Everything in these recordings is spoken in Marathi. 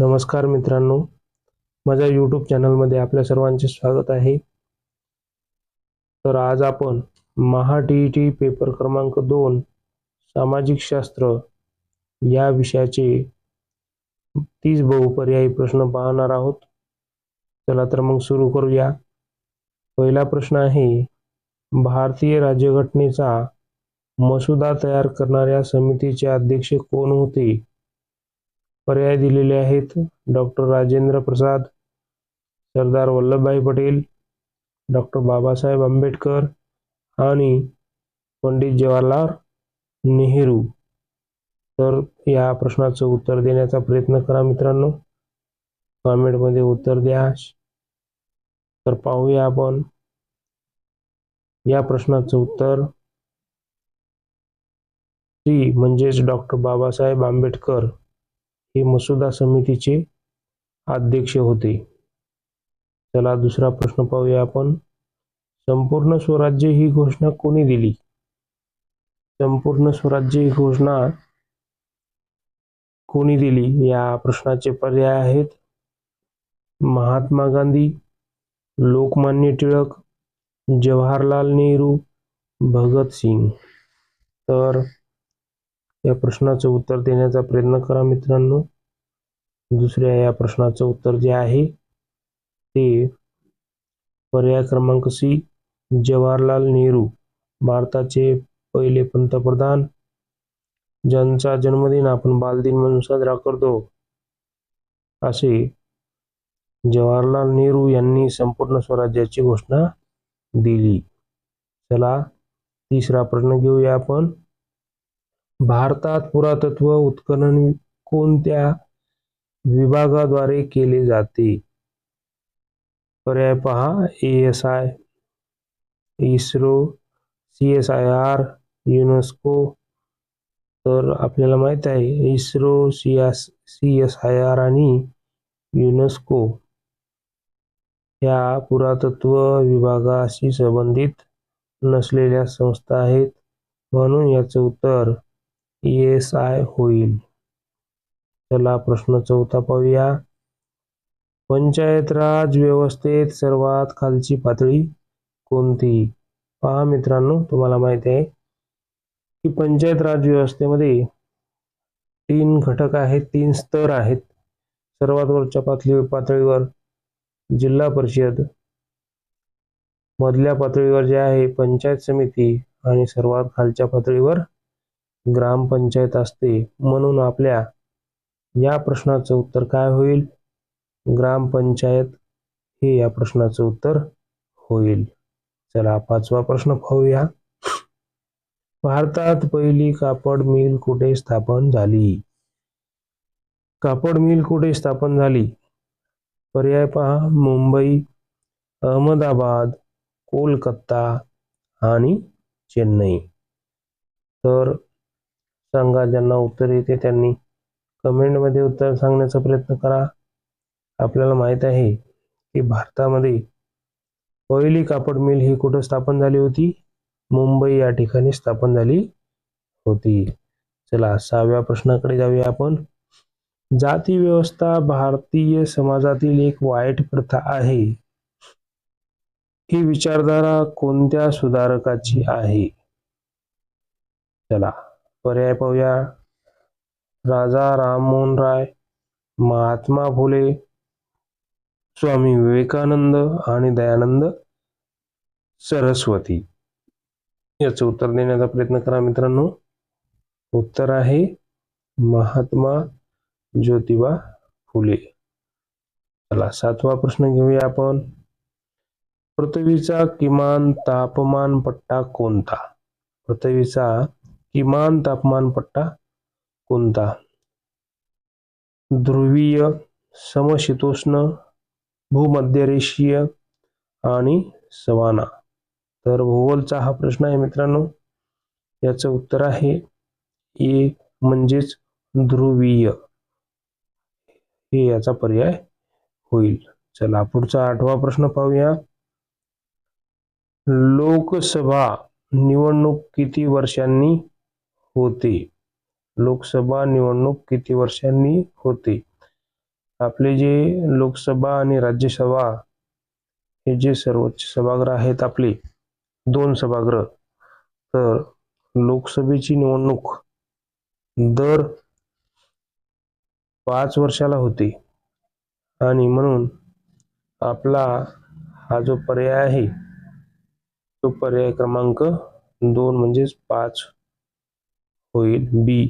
नमस्कार मित्रांनो. माझ्या यूट्यूब चॅनलमध्ये आपल्या सर्वांचे स्वागत आहे. तर आज आपण Maha T E T paper क्रमांक दोन सामाजिक शास्त्र या विषयाचे तीस बहुपर्यायी प्रश्न पाहणार आहोत. चला तर मग सुरू करूया. पहिला प्रश्न आहे भारतीय राज्यघटनेचा मसुदा तयार करणाऱ्या समितीचे अध्यक्ष कोण होते? पर्याय दिलेले आहेत. डॉक्टर राजेंद्र प्रसाद सरदार वल्लभभाई पटेल डॉक्टर बाबासाहेब आंबेडकर आणि पंडित जवाहरलाल नेहरू. तर या प्रश्नाचं उत्तर देण्याचा प्रयत्न करा मित्रांनो. कॉमेंटमध्ये उत्तर द्या. तर पाहूया आपण या प्रश्नाचं उत्तर. सी म्हणजेच डॉक्टर बाबासाहेब आंबेडकर. हे मसुदा समितीचे अध्यक्ष होते. चला दुसरा प्रश्न पाहूया आपण. संपूर्ण स्वराज्य ही घोषणा कोणी दिली? संपूर्ण स्वराज्य ही घोषणा कोणी दिली? या प्रश्नाचे पर्याय आहेत. महात्मा गांधी लोकमान्य टिळक जवाहरलाल नेहरू भगत सिंग तर या प्रश्नाचं उत्तर देण्याचा प्रयत्न करा मित्रांनो. दुसऱ्या या प्रश्नाचं उत्तर जे आहे ते पर्याय क्रमांक सी जवाहरलाल नेहरू भारताचे पहिले पंतप्रधान ज्यांचा जन्मदिन आपण बालदिन म्हणून साजरा करतो असे जवाहरलाल नेहरू यांनी संपूर्ण स्वराज्याची घोषणा दिली. चला तिसरा प्रश्न घेऊया आपण. भारतात पुरातत्व उत्खनन कोणत्या विभागाद्वारे केले जाते? पर्याय पहा. A S I ISRO C S I R UNESCO. तर आपल्याला माहीत आहे ISRO C S C S I R आणि युनेस्को ह्या पुरातत्व विभागाशी संबंधित नसलेल्या संस्था आहेत. म्हणून याचं उत्तर एस आय होईल. चला प्रश्न चौथा पाहूया. पंचायत राज व्यवस्थेत सर्वात खालची पातळी कोणती? पहा मित्रांनो तुम्हाला माहिती आहे की पंचायत राज व्यवस्थेमध्ये तीन घटक आहेत तीन स्तर आहेत. सर्वात वरच्या पातळी पातळीवर जिल्हा परिषद. मधल्या पातळीवर जे आहे पंचायत समिती. आणि सर्वात खालच्या पातळीवर ग्रामपंचायत असते म्हणून आपल्या या प्रश्नाचं उत्तर काय होईल? ग्रामपंचायत हे या प्रश्नाचं उत्तर होईल. चला पाचवा प्रश्न पाहूया. भारतात पहिली कापड मिल कुठे स्थापन झाली? कापड मिल कुठे स्थापन झाली? पर्याय पहा. मुंबई अहमदाबाद कोलकाता आणि चेन्नई. तर सांगा ज्यांना उत्तर येते त्यांनी. कमेंटमध्ये उत्तर सांगण्याचा प्रयत्न करा. आपल्याला माहीत आहे की भारतामध्ये पहिली कापड मिल ही कुठं स्थापन झाली होती? मुंबई या ठिकाणी स्थापन झाली होती. चला सहाव्या प्रश्नाकडे जाऊया आपण. जाती व्यवस्था भारतीय समाजातील एक वाईट प्रथा आहे. ही विचारधारा कोणत्या सुधारकाची आहे? चला. पर्याय पाहूया. राजा राममोहन राय महात्मा फुले स्वामी विवेकानंद आणि दयानंद सरस्वती. याचं उत्तर देण्याचा प्रयत्न करा मित्रांनो. उत्तर आहे महात्मा ज्योतिबा फुले. चला सातवा प्रश्न घेऊया आपण. पृथ्वीचा किमान तापमान पट्टा कोणता? पृथ्वीचा किमान तापमान पट्टा कोणता? ध्रुवीय समशीतोष्ण भूमध्यरेषीय आणि सवाना. तर भूगोलचा हा प्रश्न आहे मित्रांनो. याचं उत्तर आहे ए म्हणजेच ध्रुवीय. हे याचा पर्याय होईल. चला पुढचा आठवा प्रश्न पाहूया. लोकसभा निवडणूक किती वर्षांनी होते. लोकसभा निवडणूक किती वर्षांनी होते? आपले जे लोकसभा आणि राज्यसभा हे जे सर्वोच्च सभागृह आहेत आपले दोन सभागृह तर लोकसभेची निवडणूक दर पाच वर्षाला होते. आणि म्हणून आपला हा जो पर्याय आहे तो पर्याय क्रमांक दोन म्हणजेच पाच होईल? बी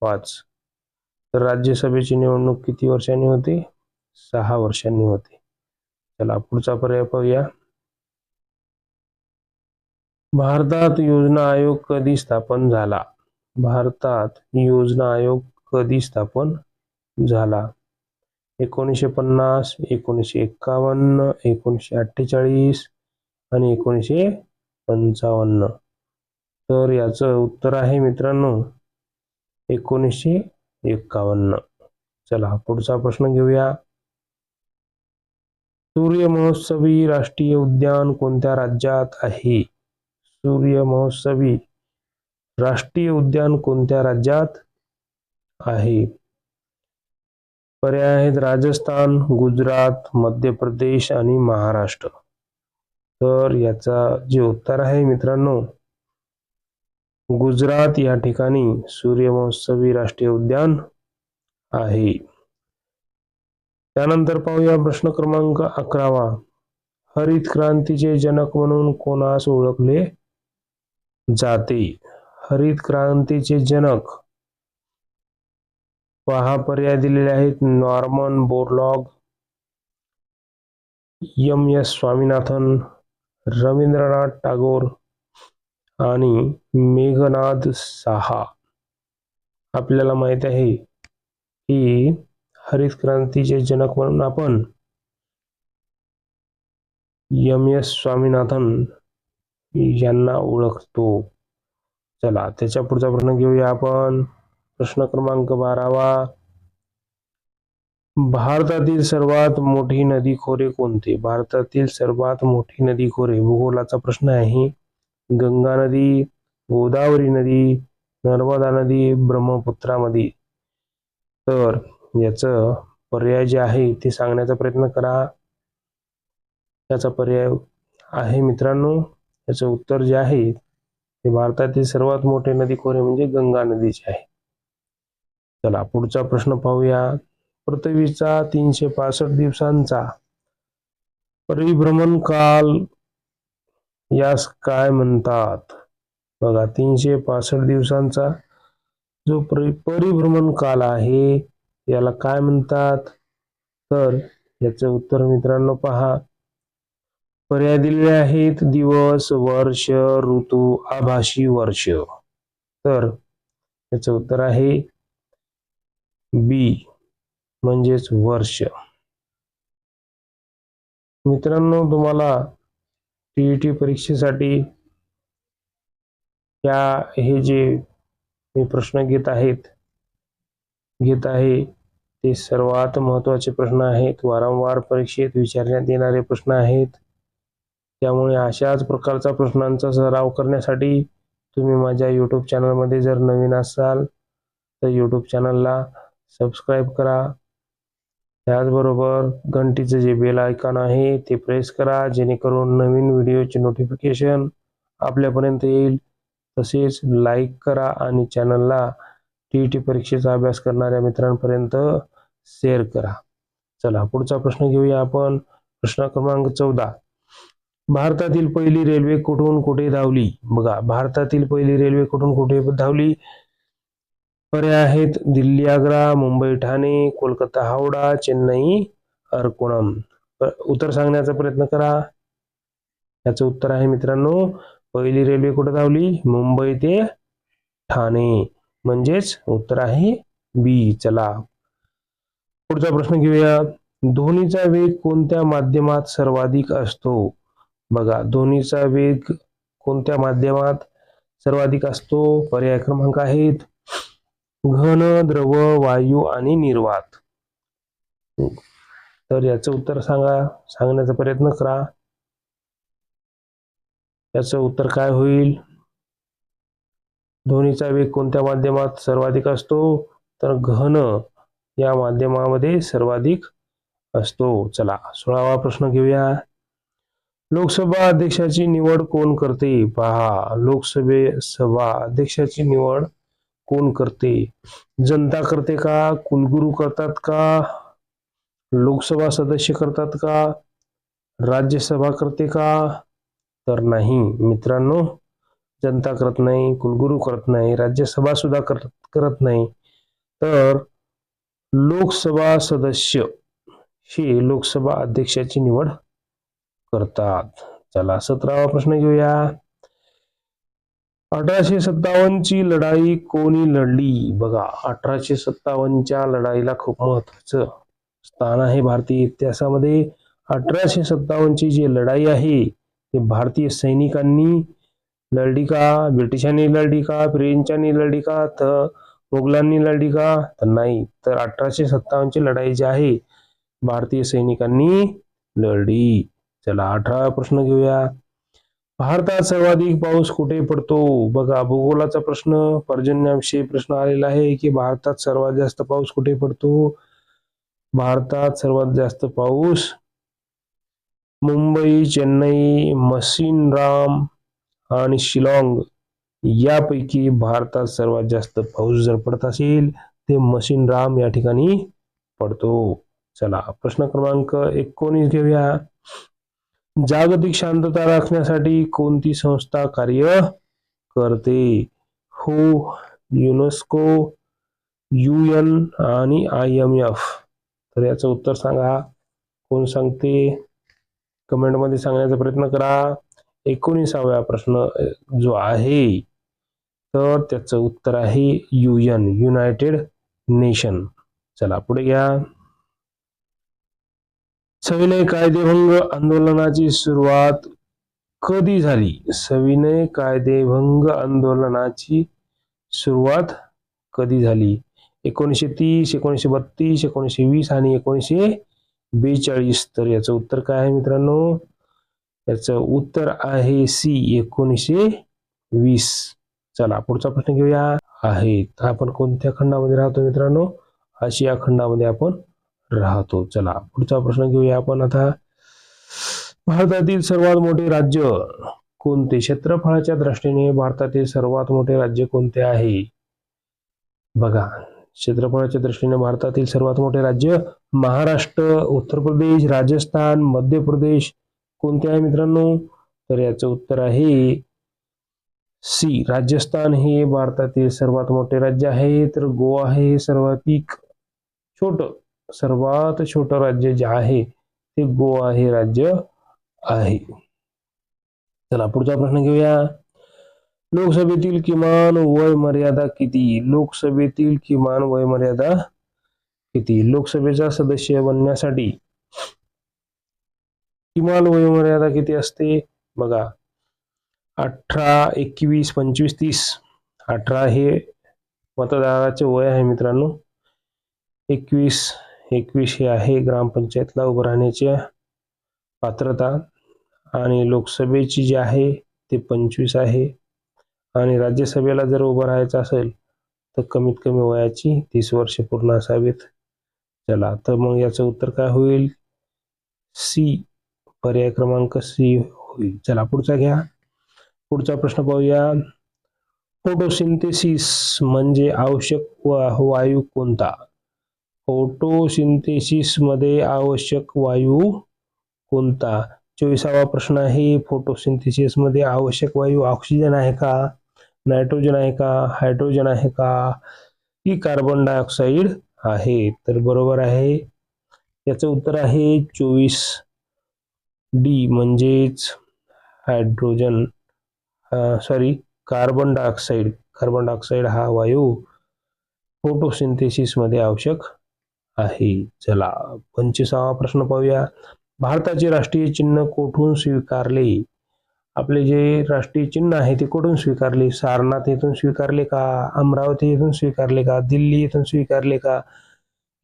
पाच. तर राज्यसभेची निवडणूक किती वर्षांनी होते? सहा वर्षांनी होते. चला पुढचा पर्याय पाहूया. भारतात योजना आयोग कधी स्थापन झाला? भारतात योजना आयोग कधी स्थापन झाला? एकोणीसशे पन्नास एकोणीसशे एक्कावन्न एकोणीसशे अठ्ठेचाळीस आणि एकोणीसशे पंचावन्न. तर याचं उत्तर आहे मित्रांनो एकोणीसशे एक्कावन्न चला पुढचा प्रश्न घेऊया. सूर्य महोत्सवी राष्ट्रीय उद्यान कोणत्या राज्यात आहे? सूर्य महोत्सवी राष्ट्रीय उद्यान कोणत्या राज्यात आहे? पर्याय आहेत राजस्थान गुजरात मध्य प्रदेश आणि महाराष्ट्र. तर याचा जे उत्तर आहे मित्रांनो गुजरात या ठिकाणी सूर्यमहोत्सवी राष्ट्रीय उद्यान आहे. त्यानंतर पाहूया प्रश्न क्रमांक अकरावा. हरित क्रांतीचे जनक म्हणून कोणास ओळखले जाते? हरित क्रांतीचे जनक पहा पर्याय दिलेले आहेत. Norman Borlaug M S Swaminathan Rabindranath Tagore आणि मेघनाद साहा. आपल्याला माहीत आहे की हरित क्रांतीचे जनक म्हणून आपण एम एस स्वामीनाथन यांना ओळखतो. चला त्याच्या पुढचा प्रश्न घेऊया आपण. प्रश्न क्रमांक बारावा. भारतातील सर्वात मोठी नदी खोरे कोणते? भारतातील सर्वात मोठी नदी खोरे भूगोलाचा प्रश्न आहे. गंगा नदी गोदावरी नदी नर्मदा नदी ब्रह्मपुत्रा नदी. तर याचं पर्याय जे आहे ते सांगण्याचा प्रयत्न करा. त्याचा पर्याय आहे मित्रांनो. याचं उत्तर जे आहे ते भारतातील सर्वात मोठे नदी खोरे म्हणजे गंगा नदीचे आहे. चला पुढचा प्रश्न पाहूया. पृथ्वीचा तीनशे पासष्ट दिवसांचा परिभ्रमण काल यास काय म्हणतात? बघा तीनशे पासष्ट दिवसांचा जो परिभ्रमण काल आहे याला काय म्हणतात? तर याचं उत्तर मित्रांनो पहा. पर्याय दिलेले आहेत दिवस वर्ष ऋतू आभाषी वर्ष. तर याचं उत्तर आहे बी म्हणजेच वर्ष. मित्रांनो तुम्हाला टी परीक्षेसाठी या हे जे मी प्रश्न घेत आहेत घेत आहे ते सर्वात महत्त्वाचे प्रश्न आहेत. वारंवार परीक्षेत विचारण्यात येणारे प्रश्न आहेत. त्यामुळे अशाच प्रकारचा प्रश्नांचा सराव करण्यासाठी तुम्ही माझ्या यूट्यूब चॅनलमध्ये जर नवीन असाल तर यूट्यूब चॅनलला सबस्क्राईब करा. त्याचबरोबर घंटीचं जे बेल आयकॉन आहे ते प्रेस करा जेणेकरून नवीन व्हिडिओचे नोटिफिकेशन आपल्यापर्यंत येईल. तसेच लाईक करा आणि चॅनलला टी ई टी परीक्षेचा अभ्यास करणाऱ्या मित्रांपर्यंत शेअर करा. चला पुढचा प्रश्न घेऊया आपण. प्रश्न क्रमांक चौदा. भारतातील पहिली रेल्वे कुठून कुठे धावली? बघा भारतातील पहिली रेल्वे कुठून कुठे धावली? पर्याय आहेत. दिल्ली आग्रा मुंबई ठाणे कोलकाता हावडा चेन्नई अर्कोणम. उत्तर सांगण्याचा प्रयत्न करा. याचं उत्तर आहे मित्रांनो पहिली रेल्वे कुठे धावली? मुंबई ते ठाणे. म्हणजेच उत्तर आहे बी. चला. पुढचा प्रश्न घेऊया. ध्वनीचा वेग कोणत्या माध्यमात सर्वाधिक असतो? बघा ध्वनीचा वेग कोणत्या माध्यमात सर्वाधिक असतो? पर्याय क्रमांक आहेत. घन द्रव वायू आणि निर्वात. तर याचं उत्तर सांगा सांगण्याचा प्रयत्न करा. याचं उत्तर काय होईल? ध्वनीचा वेग कोणत्या माध्यमात सर्वाधिक असतो? तर घन या माध्यमामध्ये सर्वाधिक असतो. चला सोळावा प्रश्न घेऊया. लोकसभा अध्यक्षाची निवड कोण करते? पहा लोकसभे सभा अध्यक्षाची निवड कोण करते? जनता करते का? कुलगुरू करतात का? लोकसभा सदस्य करतात का? राज्यसभा करते का? तर नाही मित्रांनो. जनता करत नाही कुलगुरू करत नाही राज्यसभा सुद्धा करत करत नाही. तर लोकसभा सदस्य हे लोकसभा अध्यक्षाची निवड करतात. चला सतरावा प्रश्न घेऊया. अठराशे सत्तावन्नची लढाई कोणी लढली? बघा अठराशे सत्तावन्नच्या लढाईला खूप महत्वाचं स्थान आहे भारतीय इतिहासामध्ये. अठराशे सत्तावन्नची जी लढाई आहे ते भारतीय सैनिकांनी लढली का? ब्रिटिशांनी लढली का? फ्रेंचांनी लढली का? तर मुघलांनी लढली का? तर नाही. तर अठराशे सत्तावन्नची लढाई जी आहे भारतीय सैनिकांनी लढली. चला अठरा प्रश्न घेऊया. भारतात सर्वाधिक पाऊस कुठे पडतो? बघा भूगोलाचा प्रश्न पर्जन्याविषयी प्रश्न आलेला आहे की भारतात सर्वात जास्त पाऊस कुठे पडतो? भारतात सर्वात जास्त पाऊस मुंबई चेन्नई मसीनराम आणि शिलाँग यापैकी भारतात सर्वात जास्त पाऊस जर पडत असेल ते मसिनराम या ठिकाणी पडतो. चला प्रश्न क्रमांक एकोणीस घेऊया. जागतिक शांतता राखण्यासाठी कोणती संस्था कार्य करते? हो UNESCO U N I M F. तर याचं उत्तर सांगा. कोण सांगते? कमेंटमध्ये सांगण्याचा प्रयत्न करा. एकोणीसाव्या प्रश्न जो आहे तर त्याचं उत्तर आहे युएन युनायटेड नेशन. चला पुढे घ्या. सविनय कायदेभंग आंदोलनाची सुरुवात कधी झाली? सविनय कायदेभंग आंदोलनाची सुरुवात कधी झाली? एकोणीसशे तीस एकोणीसशे बत्तीस एकोणीसशे वीस आणि एकोणीसशे बेचाळीस. तर याचं उत्तर काय आहे मित्रांनो? याचं उत्तर आहे सी एकोणीसशे वीस. चला पुढचा प्रश्न घेऊया. आहे आपण कोणत्या खंडामध्ये राहतो मित्रांनो? आशिया खंडामध्ये आपण राहतो. चला पुढचा प्रश्न घेऊया आपण आता. भारतातील सर्वात मोठे राज्य कोणते? क्षेत्रफळाच्या दृष्टीने भारतातील सर्वात मोठे राज्य कोणते आहे? बघा क्षेत्रफळाच्या दृष्टीने भारतातील सर्वात मोठे राज्य महाराष्ट्र उत्तर प्रदेश राजस्थान मध्य प्रदेश कोणते आहे मित्रांनो? तर याचं उत्तर आहे सी राजस्थान हे भारतातील सर्वात मोठे राज्य आहे. तर गोवा हे सर्वाधिक छोट सर्वात छोटं राज्य जे आहे ते गोवा हे राज्य आहे. चला पुढचा प्रश्न घेऊया. लोकसभेतील किमान वय मर्यादा किती? लोकसभेतील किमान वय मर्यादा किती? लोकसभेचा सदस्य बनण्यासाठी किमान वय मर्यादा किती असते? बघा अठरा एकवीस पंचवीस तीस. अठरा हे मतदाराचे वय आहे मित्रांनो. एकवीस एकवीस हे आहे. ग्रामपंचायतला उभं राहण्याची पात्रता आणि लोकसभेची जी आहे ते पंचवीस आहे. आणि राज्यसभेला जर उभं राहायचं असेल तर कमीत कमी वयाची तीस वर्षे पूर्ण असावीत. चला तर मग याचं उत्तर काय होईल? सी पर्याय क्रमांक सी होईल. चला पुढचा घ्या. पुढचा प्रश्न पाहूया. फोटोसिंथेसिस म्हणजे आवश्यक वा- वायू कोणता? फोटोसिंथेसिसमध्ये आवश्यक वायू कोणता? चोवीसावा प्रश्न आहे फोटोसिंथेसिसमध्ये आवश्यक वायू ऑक्सिजन आहे का? नायट्रोजन आहे का? हायड्रोजन आहे का? की कार्बन डायऑक्साईड आहे. तर बरोबर आहे. याचं उत्तर आहे चोवीस डी म्हणजेच hydrogen sorry carbon dioxide. Carbon dioxide हा वायू फोटोसिंथेसिसमध्ये आवश्यक आहे. चला पंचवीसावा प्रश्न पाहूया. भारताचे राष्ट्रीय चिन्ह कोठून स्वीकारले? आपले जे राष्ट्रीय चिन्ह आहे ते कुठून स्वीकारले? सारनाथ येथून स्वीकारले का? अमरावती येथून स्वीकारले का? दिल्ली येथून स्वीकारले का?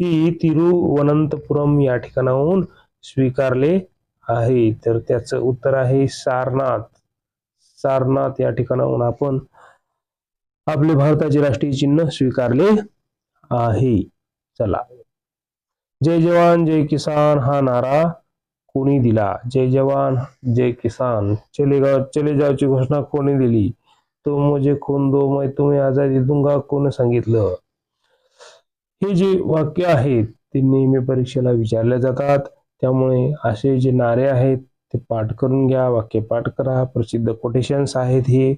की तिरुवनंतपुरम या ठिकाणाहून स्वीकारले आहे. तर त्याचं उत्तर आहे सारनाथ. सारनाथ या ठिकाणाहून आपण आपले भारताचे राष्ट्रीय चिन्ह स्वीकारले आहे. चला जय जवान जय किसान हा नारा कोणी दिला? जय जवान जय किसान. चले गाव चले जावची घोषणा कोणी दिली? तो मुझे खून दो मैं तुम्ही आजादी दुंगा कोण सांगितलं? हे जे वाक्य आहेत ते नेहमी परीक्षेला विचारले जातात. त्यामुळे असे जे नारे आहेत ते पाठ करून घ्या वाक्य पाठ करा. प्रसिद्ध कोटेशन्स आहेत हे.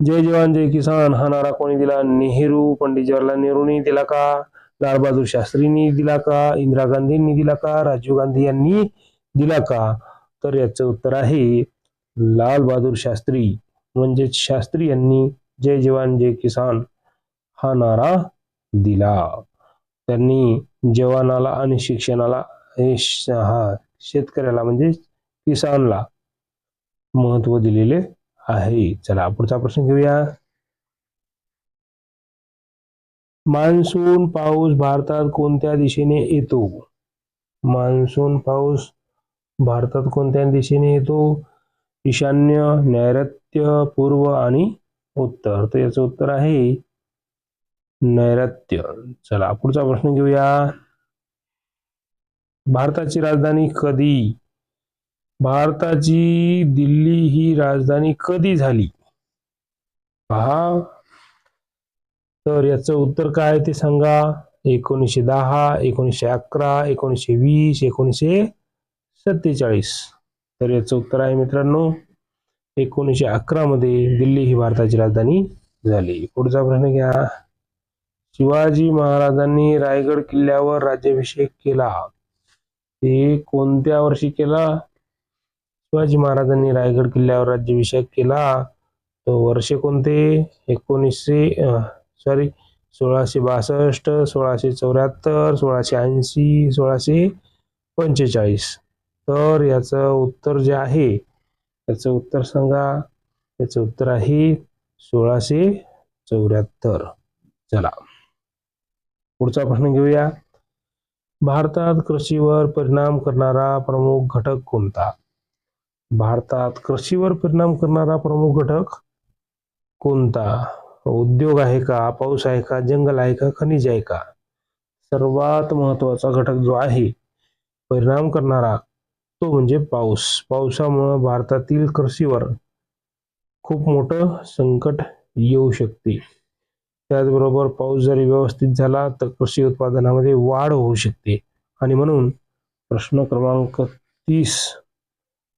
जय जवान जय किसान हा नारा कोणी दिला? नेहरू पंडित जवाहरलाल नेहरूने दिला का? लालबहादूर शास्त्रींनी दिला का? इंदिरा गांधींनी दिला का? राजीव गांधी यांनी दिला का? तर याचं उत्तर आहे लाल बहादूर शास्त्री म्हणजेच शास्त्री यांनी जय जवान जय किसान हा नारा दिला. त्यांनी जवानाला आणि शिक्षणाला हा शेतकऱ्याला म्हणजे किसानला महत्त्व दिलेले आहे. चला पुढचा प्रश्न घेऊया. मान्सून पाऊस भारतात कोणत्या दिशेने येतो? मान्सून पाऊस भारतात कोणत्या दिशेने येतो? ईशान्य नैऋत्य पूर्व आणि उत्तर. तर याचं उत्तर आहे नैऋत्य. चला पुढचा प्रश्न घेऊया. भारताची राजधानी कधी? भारताची दिल्ली ही राजधानी कधी झाली? पहा. तर याचं उत्तर काय ते सांगा. एकोणीसशे दहा एकोणीसशे अकरा एकोणीसशे वीस एकोणीसशे सत्तेचाळीस. तर याचं उत्तर आहे मित्रांनो एकोणीसशे अकरा मध्ये दिल्ली ही भारताची राजधानी झाली. पुढचा प्रश्न घ्या. शिवाजी महाराजांनी रायगड किल्ल्यावर राज्याभिषेक केला. ते कोणत्या वर्षी केला? शिवाजी महाराजांनी रायगड किल्ल्यावर राज्याभिषेक केला. तो वर्ष कोणते? एकोणीसशे सॉरी सोळाशे बासष्ट सोळाशे चौऱ्याहत्तर सोळाशे ऐंशी सोळाशे पंचेचाळीस. तर याचं उत्तर जे आहे याचं उत्तर सांगा. याचं उत्तर आहे सोळाशे चौऱ्याहत्तर. चला. पुढचा प्रश्न घेऊया. भारतात कृषीवर परिणाम करणारा प्रमुख घटक कोणता? भारतात कृषीवर परिणाम करणारा प्रमुख घटक कोणता? उद्योग आहे का पाऊस आहे का जंगल आहे का खनिज आहे का? सर्वात महत्त्वाचा घटक जो आहे परिणाम करणारा तो म्हणजे पाऊस. पावसामुळं भारतातील कृषीवर खूप मोठं संकट येऊ शकते. त्याचबरोबर पाऊस जरी व्यवस्थित झाला तर कृषी उत्पादनामध्ये वाढ होऊ शकते. आणि म्हणून प्रश्न क्रमांक तीस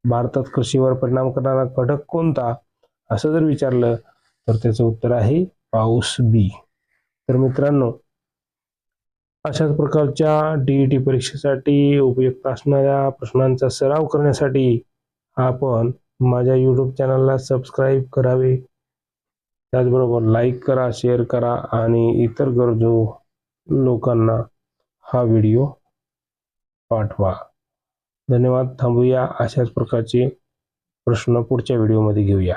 भारतात कृषीवर परिणाम करणारा घटक कोणता? असं जर विचारलं तर त्याचं उत्तर आहे पाऊस बी तर मित्रांनो अशाच प्रकारच्या डीईटी परीक्षेसाठी उपयुक्त असणाऱ्या प्रश्नांचा सराव करण्यासाठी आपण माझ्या यूट्यूब चॅनलला सबस्क्राईब करावे. त्याचबरोबर लाईक करा शेअर करा आणि इतर गरजू लोकांना हा व्हिडिओ पाठवा. धन्यवाद. थांबूया. अशाच प्रकारचे प्रश्न पुढच्या व्हिडिओमध्ये घेऊया.